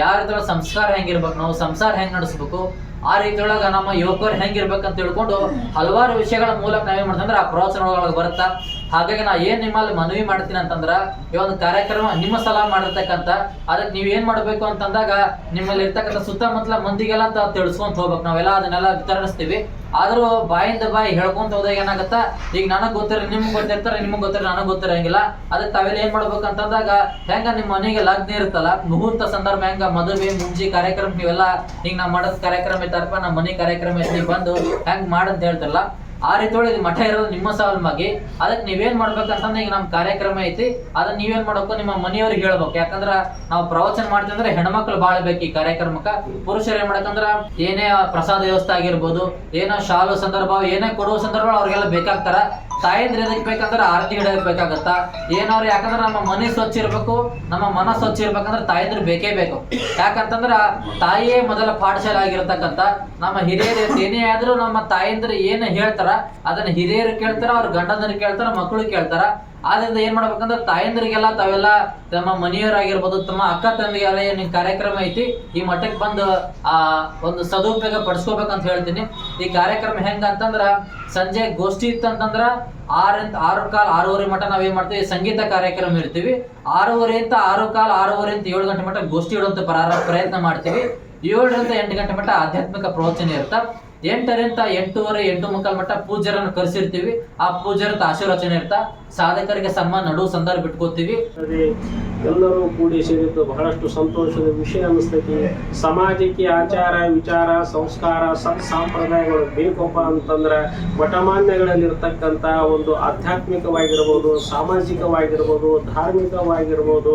ಯಾವ ರೀತಿ ಒಳಗೆ ಸಂಸ್ಕಾರ ಹೆಂಗಿರ್ಬೇಕು, ನಾವು ಸಂಸಾರ ಹೆಂಗ್ ನಡೆಸ್ಬೇಕು, ಆ ರೀತಿ ಒಳಗೆ ನಮ್ಮ ಯುವಕರು ಹೆಂಗಿರ್ಬೇಕಂತ ತಿಳ್ಕೊಂಡು ಹಲವಾರು ವಿಷಯಗಳ ಮೂಲಕ ನಾವೇನ್ ಮಾಡ್ತಂದ್ರೆ ಆ ಪ್ರವಚನ ಒಳಗೆ ಬರುತ್ತಾ ಹಾಗಾಗಿ ನಾ ಏನ್ ನಿಮ್ಮಲ್ಲಿ ಮನವಿ ಮಾಡ್ತೀನಿ ಅಂತಂದ್ರ, ಈ ಒಂದು ಕಾರ್ಯಕ್ರಮ ನಿಮ್ಮ ಸಲ ಮಾಡಿರ್ತಕ್ಕಂಥ ಅದಕ್ಕೆ ನೀವ್ ಏನ್ ಮಾಡ್ಬೇಕು ಅಂತಂದಾಗ ನಿಮ್ಮಲ್ಲಿ ಇರ್ತಕ್ಕಂಥ ಸುತ್ತಮುತ್ತಲ ಮಂದಿಗೆಲ್ಲ ಅಂತ ತಿಳ್ಸ್ಕೊಂತ ಹೋಗ್ಬೇಕು. ನಾವೆಲ್ಲ ಅದನ್ನೆಲ್ಲ ವಿತರಿಸ್ತೀವಿ ಆದ್ರೂ ಬಾಯಿಂದ ಬಾಯಿ ಹೇಳ್ಕೊಂತ ಹೋದಾಗ ಏನಾಗತ್ತ? ಈಗ ನನಗ್ ಗೊತ್ತಿರ ನಿಮ್ಗೆ ಗೊತ್ತಿರ್ತಾರೆ, ನಿಮ್ಗೆ ಗೊತ್ತಿರ ನನಗ್ ಗೊತ್ತಿರಂಗಿಲ್ಲ. ಅದಕ್ಕೆ ತಾವೆಲ್ಲ ಏನ್ ಮಾಡ್ಬೇಕು ಅಂತಂದಾಗ, ಹೆಂಗ ನಿಮ್ಮ ಮನೆಗೆ ಲಗ್ನ ಇರುತ್ತಲ್ಲ, ಮುಹೂರ್ತ ಸಂದರ್ಭ ಹೆಂಗ ಮದುವೆ, ಮುಂಜಿ ಕಾರ್ಯಕ್ರಮ ನೀವೆಲ್ಲ, ಈಗ ನಾವು ಮಾಡೋದ್ ಕಾರ್ಯಕ್ರಮ ಐತಾರಪ್ಪ ನಮ್ಮ ಮನೆ ಕಾರ್ಯಕ್ರಮ ಐತಿ ಬಂದು ಹೆಂಗ್ ಮಾಡಂತ ಹೇಳ್ತಾರಲ್ಲ ಆ ರೀತಿ ಒಳಗೆ ಮಠ ಇರೋದು ನಿಮ್ಮ ಸಲುವಾಗಿ ಅದಕ್ಕೆ ನೀವೇನ್ ಮಾಡ್ಬೇಕಂತಂದ್ರೆ ಈಗ ನಮ್ಮ ಕಾರ್ಯಕ್ರಮ ಐತಿ, ಅದನ್ನ ನೀವೇನ್ ಮಾಡಬೇಕು ನಿಮ್ಮ ಮನೆಯವ್ರಿಗೆ ಹೇಳ್ಬೇಕು. ಯಾಕಂದ್ರ ನಾವು ಪ್ರವಚನ ಮಾಡ್ತೀವಿ ಅಂದ್ರೆ ಹೆಣ್ಮಕ್ಳು ಬಾಳ ಬೇಕು ಈ ಕಾರ್ಯಕ್ರಮಕ್ಕ. ಪುರುಷರು ಏನ್ ಮಾಡಕಂದ್ರ ಏನೇ ಪ್ರಸಾದ ವ್ಯವಸ್ಥೆ ಆಗಿರ್ಬೋದು, ಏನೋ ಶಾಲು ಸಂದರ್ಭ, ಏನೇ ಕೊಡುವ ಸಂದರ್ಭ ಅವ್ರಿಗೆಲ್ಲ ಬೇಕಾಗ್ತಾರ. ತಾಯಂದ್ರ ಎದಕ್ ಬೇಕಂದ್ರೆ ಆರತಿ ಹಿಡಿಯಕ್ ಬೇಕಾಗತ್ತ ಏನಾದ್ರು ಯಾಕಂದ್ರೆ ನಮ್ಮ ಮನೆ ಸ್ವಚ್ಛ ಇರ್ಬೇಕು, ನಮ್ಮ ಮನ ಸ್ವಚ್ಛ ಇರ್ಬೇಕಂದ್ರೆ ತಾಯಂದ್ರ ಬೇಕೇ ಬೇಕು. ಯಾಕಂತಂದ್ರ ತಾಯಿಯೇ ಮೊದಲ ಪಾಠಶಾಲೆ ಆಗಿರ್ತಕ್ಕಂಥ ನಮ್ಮ ಹಿರಿಯರು ಏನೇ ಆದ್ರೂ ನಮ್ಮ ತಾಯಂದ್ರ ಏನು ಹೇಳ್ತಾರ, ಅದನ್ನ ಹಿರಿಯರು ಕೇಳ್ತಾರ, ಅವ್ರ ಗಂಡಂದರು ಕೇಳ್ತಾರ ಮಕ್ಕಳು ಕೇಳ್ತಾರ. ಆದ್ರಿಂದ ಏನ್ ಮಾಡ್ಬೇಕಂದ್ರೆ ತಾಯಂದ್ರಿಗೆಲ್ಲ ತಾವೆಲ್ಲ ತಮ್ಮ ಮನೆಯವರಾಗಿರ್ಬೋದು, ತಮ್ಮ ಅಕ್ಕ ತಂಗಿಗೆಲ್ಲ ಏನ್ ಕಾರ್ಯಕ್ರಮ ಐತಿ, ಈ ಮಠಕ್ಕೆ ಬಂದು, ಆ, ಒಂದು ಸದುಪಯೋಗ ಪಡಿಸ್ಕೋಬೇಕಂತ ಹೇಳ್ತೀನಿ. ಈ ಕಾರ್ಯಕ್ರಮ ಹೆಂಗ ಅಂತಂದ್ರ, ಸಂಜೆ ಗೋಷ್ಠಿ ಇತ್ತಂತಂದ್ರ ಆರಂತ ಆರು ಕಾಲ್ ಆರೂವರೆ ಮಠ ನಾವೇನ್ ಮಾಡ್ತೀವಿ, ಸಂಗೀತ ಕಾರ್ಯಕ್ರಮ ಇರ್ತೀವಿ. ಆರೂವರೆ ಅಂತ ಆರು ಕಾಲ್, ಆರೂವರೆ ಅಂತ ಏಳು ಗಂಟೆ ಮಟ್ಟ ಗೋಷ್ಠಿ ಇಡುವಂತ ಪ್ರಯತ್ನ ಮಾಡ್ತೀವಿ. ಏಳರಿಂದ ಎಂಟು ಗಂಟೆ ಮಟ್ಟ ಆಧ್ಯಾತ್ಮಿಕ ಪ್ರವಚನ ಇರ್ತ, ಎಂಟರಿಂದ ಎಂಟೂವರೆ, ಎಂಟು ಮುಕ್ಕಾಲ್ ಮಟ್ಟ ಪೂಜರನ್ನು ಕರೆಸಿರ್ತೀವಿ. ಆ ಪೂಜರಂತ ಆಶೀರ್ವಚನೆ ಇರ್ತಾ ಸಾಧಕರಿಗೆ ಸನ್ಮಾನ ನಡುವ ಸಂದರ್ಭ ಬಿಟ್ಕೋತೀವಿ ಎಲ್ಲರೂ ಕೂಡಿ ಸೇರಿದ್ದು ಬಹಳಷ್ಟು ಸಂತೋಷದ ವಿಷಯ ಅನಿಸ್ತೈತಿ ಸಮಾಜಕ್ಕೆ ಆಚಾರ, ವಿಚಾರ, ಸಂಸ್ಕಾರ, ಸತ್ ಸಂಪ್ರದಾಯಗಳು ಬೇಕಪ್ಪ ಅಂತಂದ್ರೆ ಮಠಮಾನ್ಯಗಳಲ್ಲಿರ್ತಕ್ಕಂಥ ಒಂದು ಆಧ್ಯಾತ್ಮಿಕವಾಗಿರ್ಬೋದು, ಸಾಮಾಜಿಕವಾಗಿರ್ಬೋದು, ಧಾರ್ಮಿಕವಾಗಿರ್ಬೋದು,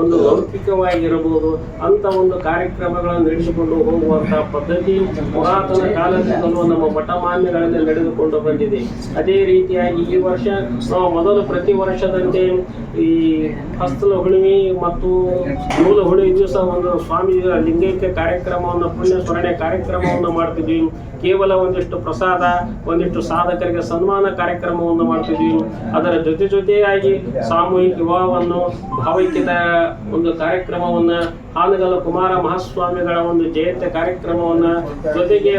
ಒಂದು ಲೌಕಿಕವಾಗಿರ್ಬೋದು ಅಂತ ಒಂದು ಕಾರ್ಯಕ್ರಮಗಳನ್ನು ನಡೆಸಿಕೊಂಡು ಹೋಗುವಂಥ ಪದ್ಧತಿ ಪುರಾತನ ಕಾಲದಿಂದಲೂ ನಮ್ಮ ಮಠಮಾನ್ಯಗಳಲ್ಲಿ ನಡೆದುಕೊಂಡು ಬಂದಿದೆ. ಅದೇ ರೀತಿಯಾಗಿ ಈ ವರ್ಷ ನಾವು ಮೊದಲು ಪ್ರತಿ ವರ್ಷದಂತೆ ಈ ಹಸ್ತಲ ಹುಣ್ಣಿಮೆ ಮತ್ತು ಮೂಲ ಹುಳಿವಿ ದಿವಸ ಒಂದು ಸ್ವಾಮಿ ಲಿಂಗೈಕ್ಯ ಕಾರ್ಯಕ್ರಮವನ್ನು, ಪುಣ್ಯ ಸ್ಮರಣೆ ಕಾರ್ಯಕ್ರಮವನ್ನು ಮಾಡ್ತಿದ್ವಿ. ಕೇವಲ ಒಂದಿಷ್ಟು ಪ್ರಸಾದ, ಒಂದಿಷ್ಟು ಸಾಧಕರಿಗೆ ಸನ್ಮಾನ ಕಾರ್ಯಕ್ರಮವನ್ನು ಮಾಡ್ತಿದ್ವಿ. ಅದರ ಜೊತೆ ಜೊತೆಯಾಗಿ ಸಾಮೂಹಿಕ ವಿವಾಹವನ್ನು ಭಾವೈಕ್ಯದ ಒಂದು ಕಾರ್ಯಕ್ರಮವನ್ನ ಹಾನಗಲ ಕುಮಾರ ಮಹಾಸ್ವಾಮಿಗಳ ಒಂದು ಜಯಂತಿ ಕಾರ್ಯಕ್ರಮವನ್ನ ಜೊತೆಗೆ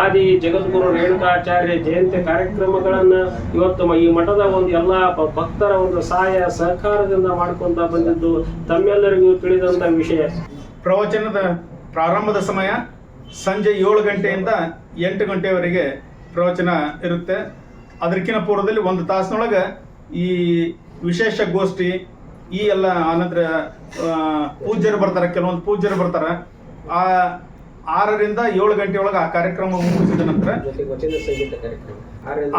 ಆದಿ ಜಗದ್ಗುರು ರೇಣುಕಾಚಾರ್ಯ ಜಯಂತಿ ಕಾರ್ಯಕ್ರಮಗಳನ್ನು ಇವತ್ತು ಈ ಮಠದ ಒಂದು ಎಲ್ಲ ಭಕ್ತರ ಒಂದು ಸಹಾಯ ಸಹಕಾರದಿಂದ ಮಾಡ್ಕೊಂತ ಬಂದಿದ್ದು ತಮ್ಮೆಲ್ಲರಿಗೂ ತಿಳಿದಂಥ ವಿಷಯ. ಪ್ರವಚನದ ಪ್ರಾರಂಭದ ಸಮಯ ಸಂಜೆ ಏಳು ಗಂಟೆಯಿಂದ ಎಂಟು ಗಂಟೆವರೆಗೆ ಪ್ರವಚನ ಇರುತ್ತೆ. ಅದಕ್ಕಿಂತ ಪೂರ್ವದಲ್ಲಿ ಒಂದು ತಾಸಿನೊಳಗೆ ಈ ವಿಶೇಷ ಗೋಷ್ಠಿ ಈ ಎಲ್ಲ ಆನಂತರ ಆ, ಪೂಜ್ಯರು ಬರ್ತಾರೆ ಕೆಲವೊಂದು ಪೂಜ್ಯರು ಬರ್ತಾರೆ. ಆ ಆರರಿಂದ ಏಳು ಗಂಟೆ ಒಳಗೆ ಆ ಕಾರ್ಯಕ್ರಮ ಮುಗಿಸಿದ ನಂತರ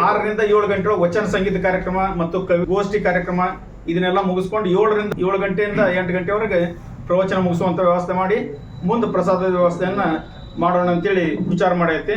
ಆರರಿಂದ ಏಳು ಗಂಟೆ ಒಳಗೆ ವಚನ ಸಂಗೀತ ಕಾರ್ಯಕ್ರಮ ಮತ್ತು ಕವಿ ಗೋಷ್ಠಿ ಕಾರ್ಯಕ್ರಮ ಇದನ್ನೆಲ್ಲ ಮುಗಿಸ್ಕೊಂಡು ಏಳರಿಂದ ಏಳು ಗಂಟೆಯಿಂದ ಎಂಟು ಗಂಟೆವರೆಗೆ ಪ್ರವಚನ ಮುಗಿಸುವಂತ ವ್ಯವಸ್ಥೆ ಮಾಡಿ ಮುಂದೆ ಪ್ರಸಾದದ ವ್ಯವಸ್ಥೆಯನ್ನ ಮಾಡೋಣ ಅಂತೇಳಿ ವಿಚಾರ ಮಾಡೈತಿ.